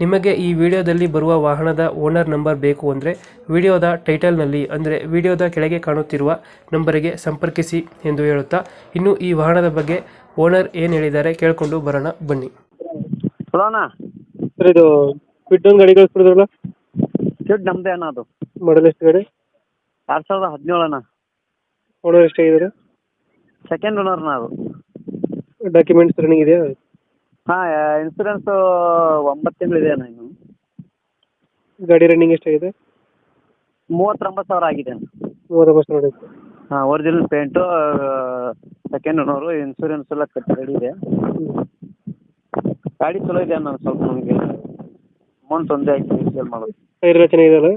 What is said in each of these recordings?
ನಿಮಗೆ ಈ ವಿಡಿಯೋದಲ್ಲಿ ಬರುವ ವಾಹನದ ಓನರ್ ನಂಬರ್ ಬೇಕು ಅಂದರೆ ವಿಡಿಯೋದ ಟೈಟಲ್ನಲ್ಲಿ ಅಂದರೆ ವಿಡಿಯೋದ ಕೆಳಗೆ ಕಾಣುತ್ತಿರುವ ನಂಬರಿಗೆ ಸಂಪರ್ಕಿಸಿ ಎಂದು ಹೇಳುತ್ತಾ ಇನ್ನು ಈ ವಾಹನದ ಬಗ್ಗೆ ಓನರ್ ಏನು ಹೇಳಿದ್ದಾರೆ ಕೇಳಿಕೊಂಡು ಬರೋಣ ಬನ್ನಿ. ಸರ್ ಇದು ಒಂದು ಗಾಡಿ ಕಳಿಸ್ಬಿಡಿದ್ರಲ್ಲ ಅಣ್ಣ ಅದು. ಮಾಡಲ್ ಎಷ್ಟು ಗಾಡಿ? ಎರಡು ಸಾವಿರದ ಹದಿನೇಳು ಅಣ್ಣ. ಓನರ್ ಎಷ್ಟಾಗಿದ್ದಾರೆ ಸೆಕೆಂಡ್ ಓನರ್ನ ಅದು. ಡಾಕ್ಯುಮೆಂಟ್ಸ್ ರನ್ನಿಂಗ್ ಇದೆಯಾ? ಹಾಂ ಇನ್ಸೂರೆನ್ಸು ಒಂಬತ್ತು ತಿಂಗಳಿದೆ ಅಣ್ಣ ಇನ್ನು. ಗಾಡಿ ರನ್ನಿಂಗ್ ಎಷ್ಟಾಗಿದೆ? ಮೂವತ್ತೊಂಬತ್ತು ಸಾವಿರ ಆಗಿದೆ ಅಣ್ಣ. ಮೂವತ್ತೊಂಬತ್ತು ಸಾವಿರ. ಹಾಂ original paint second owner insurance ಎಲ್ಲ ಕಟ್ ರೆಡಿ ಇದೆ. ಗಾಡಿ ಚಲೋ ಇದೆ ಅಣ್ಣ ಸ್ವಲ್ಪ ನಮಗೆ. ಅಮೌಂಟ್ ಒಂದೇ ಆಯ್ತು ಸೇಲ್ ಮಾಡೋದು. ಟೈರ್ ಎಲ್ಲ ಚೆನ್ನಾಗಿದೆಯಲ್ಲ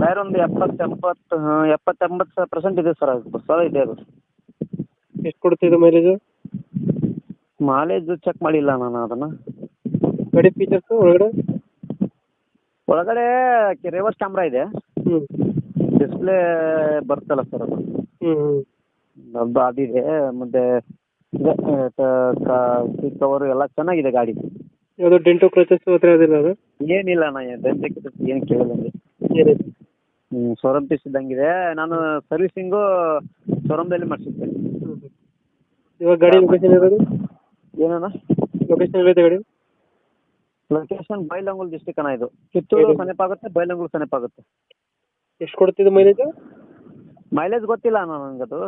ಟೈರ್ ಒಂದು ಎಪ್ಪತ್ತು ಎಪ್ಪತ್ತು ಹಾಂ ಎಪ್ಪತ್ತೆಂಬತ್ತು ಪರ್ಸೆಂಟ್ ಇದೆ ಸರ್ ಅದು. ಸಲ ಇದೆ ಅದು. ಎಷ್ಟು ಕೊಡುತ್ತೆ ಇದು ಮೈಲೇಜ್ ಮಾಲೇಜ್ ಚೆಕ್ ಮಾಡಿಲ್ಲ ನಾನು ಅದನ್ನು. ಗಾಡಿ ಫೀಚರ್ಸ್ ಒಳಗಡೆ? ಒಳಗಡೆ ರಿವರ್ಸ್ ಕ್ಯಾಮ್ರಾ ಇದೆ. ಹ್ಞೂ ಡಿಸ್ಪ್ಲೇ ಬರ್ತಲ್ಲ ಸರ್ ಅದು. ಹ್ಞೂ ಅದಿದೆ ಮುಂದೆ ಸೀಟ್ ಕವರು ಎಲ್ಲ ಚೆನ್ನಾಗಿದೆ ಗಾಡಿ. ಯಾವುದೋ ಡೆಂಟು ಕ್ರಚಸ್ ಹತ್ರ ಅದಿಲ್ಲ ಅದು? ಏನಿಲ್ಲ ದಂತಕ್ಕೆ ಏನು ಕೇಳಿದಂಗೆ ಏನಿದೆ ಹ್ಞೂ ಪೀಸ್ ಇದ್ದಂಗಿದೆ. ನಾನು ಸರ್ವಿಸಿಂಗು ಶೋರೂಮ್ದಲ್ಲಿ ಮಾಡಿಸಿದ್ದೆ. ಇವಾಗ ಗಾಡಿ ಲೊಕೇಶನ್ ಇರೋದು ಏನಣ್ಣ? ಲೊಕೇಶನ್ ಎಲ್ಲಿದೆ ಗಾಡಿ ಲೊಕೇಶನ್ ಬೈಲಂಗೂಲ್ ಡಿಸ್ಟಿಕ್ ಅಣ್ಣ ಇದು. ಕಿತ್ತೂರು ಸಮೀಪ ಆಗುತ್ತೆ ಬೈಲಂಗೂಲ್ ಸಮೀಪ ಆಗುತ್ತೆ. ಎಷ್ಟು ಕೊಡ್ತಿದ್ದು ಮೈಲೇಜ್ ಮೈಲೇಜ್ ಗೊತ್ತಿಲ್ಲ ಅಣ್ಣ ನನಗದು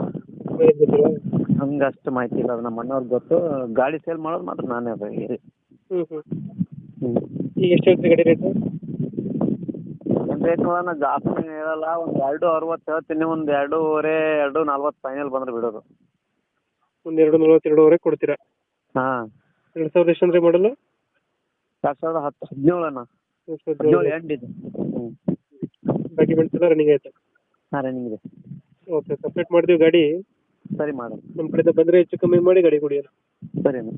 ನಂಗೆ ಅಷ್ಟು ಮಾಹಿತಿ ಇಲ್ಲ ಅದು ನಮ್ಮ ಅಣ್ಣವ್ರಿಗೆ ಗೊತ್ತು. ಗಾಡಿ ಸೇಲ್ ಮಾಡೋದು ಮಾತ್ರ ನಾನೇ ಅದು ಹ್ಞೂ ಹ್ಞೂ ಹ್ಞೂ ಈಗ ಎಷ್ಟು ಹೇಳ್ತೀರಿ ಗಾಡಿ ರೇಟು ರೇಟ್ ನೋಡೋಣ ಜಾಸ್ತಿ ಹೇಳಲ್ಲ ಒಂದು ಎರಡು ಅರವತ್ತು ಹೇಳ್ತೀನಿ ಒಂದು ಎರಡೂವರೆ ಎರಡು ನಲ್ವತ್ತು ಫೈನಲ್ ಬಂದ್ರೆ ಬಿಡೋದು. ಒಂದು ಎರಡು ನಲ್ವತ್ತೆರಡುವರೆಗೆ ಕೊಡ್ತೀರಾ? ಹಾಂ. ಎರಡು ಸಾವಿರದ ಎಷ್ಟು ಅಂದ್ರೆ ಮಾಡಲ್ಲ ಎರಡು ಸಾವಿರದ ಹತ್ತು ಹದಿನೇಳು ಅಣ್ಣ ಹದಿನೇಳು ಎಂಡ್ ಇದೆ. ಹ್ಞೂ ಡಾಕ್ಯುಮೆಂಟ್ಸ್ ಎಲ್ಲ ರನ್ನಿಂಗ್ ಆಯ್ತು? ಹಾಂ ರನ್ನಿಂಗ್ ಇದೆ. ಓಕೆ ಗಾಡಿ. ಸರಿ ಮಾಡೋಣ. ನಮ್ಮ ಕಡೆಯಿಂದ ಬಂದ್ರೆ ಹೆಚ್ಚು ಕಮ್ಮಿ ಮಾಡಿ ಗಾಡಿ ಕೊಡಿ ಸರಿ ಅಣ್ಣ.